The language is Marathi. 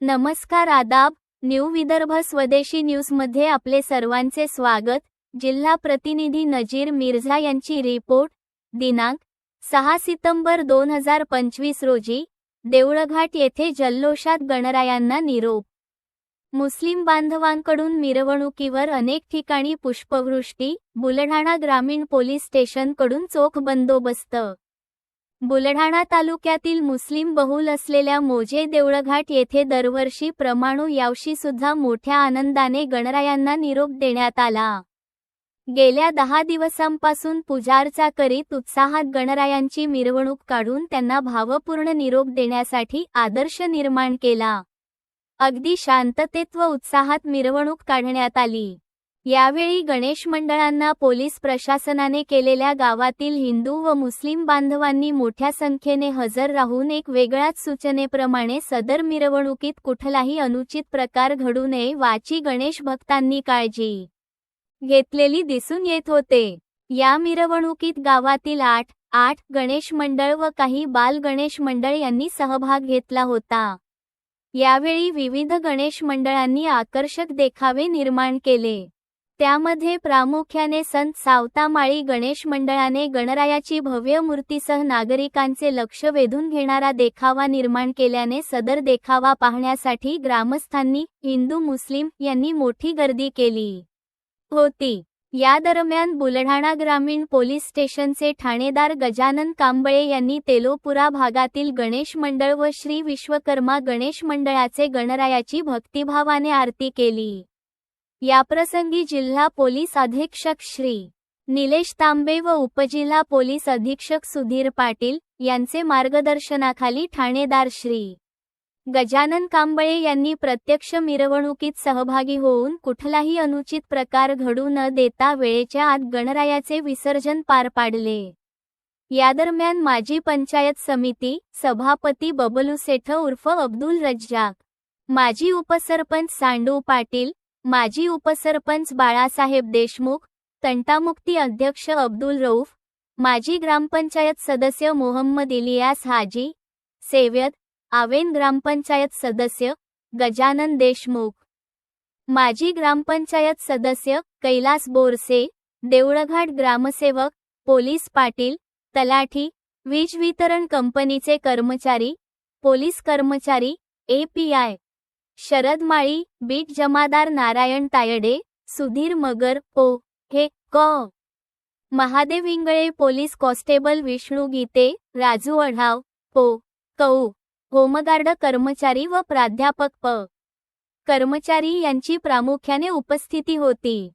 नमस्कार आदाब न्यू विदर्भ स्वदेशी न्यूजमध्ये आपले सर्वांचे स्वागत. जिल्हा प्रतिनिधी नजीर मिर्झा यांची रिपोर्ट. दिनांक सहा सितंबर दोन हजार पंचवीस रोजी देवळघाट येथे जल्लोषात गणरायांना निरोप. मुस्लिम बांधवांकडून मिरवणुकीवर अनेक ठिकाणी पुष्पवृष्टी बुलढाणा ग्रामीण पोलीस स्टेशनकडून चोख बंदोबस्त. बुलढाणा तालुक्यातील मुस्लिम बहुल असलेल्या मोजे देवळघाट येथे दरवर्षी प्रमाणू यावशी सुद्धा मोठ्या आनंदाने गणरायांना निरोप देण्यात आला. गेल्या दहा दिवसांपासून पुजारचा करीत उत्साहात गणरायांची मिरवणूक काढून त्यांना भावपूर्ण निरोप देण्यासाठी आदर्श निर्माण केला. अगदी शांततेत व उत्साहात मिरवणूक काढण्यात आली. यावेळी गणेश मंडळांना पोलीस प्रशासनाने केलेल्या गावातील हिंदू व मुस्लिम बांधवांनी मोठ्या संख्येने हजर राहून एक वेगळ्याच सूचनेप्रमाणे सदर मिरवणुकीत कुठलाही अनुचित प्रकार घडू नये वाची गणेश भक्तांनी काळजी घेतलेली दिसून येत होते. या मिरवणुकीत गावातील आठ आठ गणेश मंडळ व काही बाल गणेश मंडळ यांनी सहभाग घेतला होता. यावेळी विविध गणेश मंडळांनी आकर्षक देखावे निर्माण केले. त्यामध्ये प्रामुख्याने संत सावतामाळी गणेश मंडळाने गणरायाची भव्य मूर्तीसह नागरिकांचे लक्ष वेधून घेणारा देखावा निर्माण केल्याने सदर देखावा पाहण्यासाठी ग्रामस्थांनी हिंदू मुस्लिम यांनी मोठी गर्दी केली होती. या दरम्यान बुलढाणा ग्रामीण पोलीस स्टेशनचे ठाणेदार गजानन कांबळे यांनी तेलोपुरा भागातील गणेश मंडळ व श्री विश्वकर्मा गणेश मंडळाचे गणरायाची भक्तिभावाने आरती केली. याप्रसंगी जिल्हा पोलीस अधीक्षक श्री. निलेश तांबे व उपजिल्हा पोलीस अधीक्षक सुधीर पाटील यांचे मार्गदर्शनाखाली ठाणेदार श्री. गजानन कांबळे यांनी प्रत्यक्ष मिरवणुकीत सहभागी होऊन कुठलाही अनुचित प्रकार घडू न देता वेळेच्या आत गणरायाचे विसर्जन पार पाडले. यादरम्यान माजी पंचायत समिती सभापती बबलू सेठ उर्फ अब्दुल रज्जाक माजी उपसरपंच सांडू पाटील माजी उपसरपंच बाळासाहेब देशमुख तंटामुक्ती अध्यक्ष अब्दुल रऊफ माजी ग्रामपंचायत सदस्य मोहम्मद इलियास हाजी सेव्यत आवेन ग्रामपंचायत सदस्य गजानन देशमुख. माजी ग्रामपंचायत सदस्य कैलास बोरसे देवळघाट ग्रामसेवक पोलीस पाटील तलाठी वीज वितरण कंपनीचे कर्मचारी पोलीस कर्मचारी एपीआय शरद माळी बीट जमादार नारायण तायडे सुधीर मगर ओ हे क. महादेव इंगळे पोलीस कॉन्स्टेबल विष्णू गीते राजू अढाव पो. कौ. होमगार्ड कर्मचारी व प्राध्यापक प. कर्मचारी यांची प्रामुख्याने उपस्थिती होती.